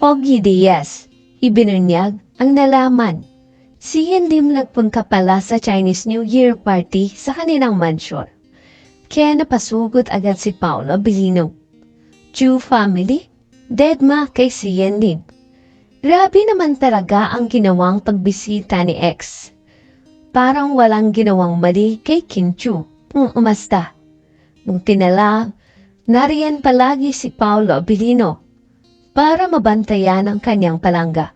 Ogie Diaz, ibinunyag ang nalaman. Si Lim nagpunta pala sa Chinese New Year party sa kanilang mansyon. Kaya napasugod agad si Paolo Bilino. Chu family, dead ma kay si Lim. Grabe naman talaga ang ginawang pagbisita ni X. Parang walang ginawang mali kay Kim Chu. Nung umasta. Nung tinala, nariyan palagi si Paolo Bilino para mabantayan ang kanyang palangga.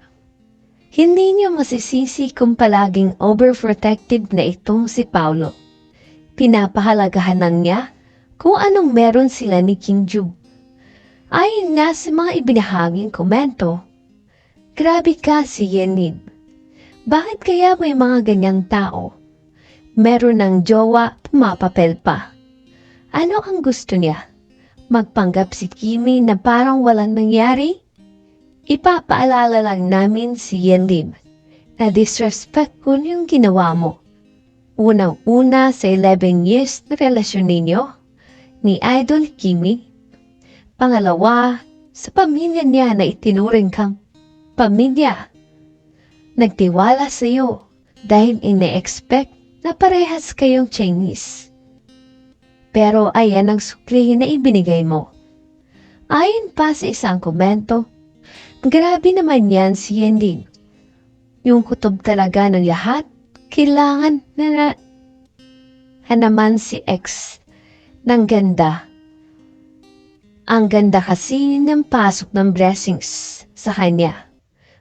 Hindi niyo masisisi kung palaging overprotective na itong si Paulo. Pinapahalagahan lang niya kung anong meron sila ni King Ju. Ayon nga sa mga ibinahaging komento, grabe ka si Yenib. Bakit kaya may mga ganyang tao? Meron ng jowa, pumapapel pa. Ano ang gusto niya? Magpanggap si Kimi na parang walang nangyari? Ipapaalala lang namin si Yenlib na disrespectful yung ginawa mo. Unang-una sa 11 years na relasyon ninyo ni Idol Kimi. Pangalawa, sa pamilya niya na itinuring kang pamilya. Nagtiwala sa iyo dahil ine-expect na parehas kayong Chinese. Pero ayan ang sukli na ibinigay mo. Ayon pa sa isang komento, grabe naman yan si Yenlin. Yung kutob talaga ng lahat, kailangan na na hanaman si X ng ganda. Ang ganda kasi ng pasok ng blessings sa kanya.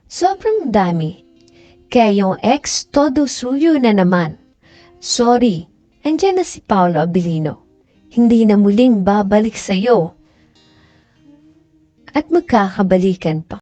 Sobrang dami. Kaya yung ex, todo suyo na naman. Sorry, andyan na si Paolo Abilino. Hindi na muling babalik sa'yo. At magkakabalikan pa.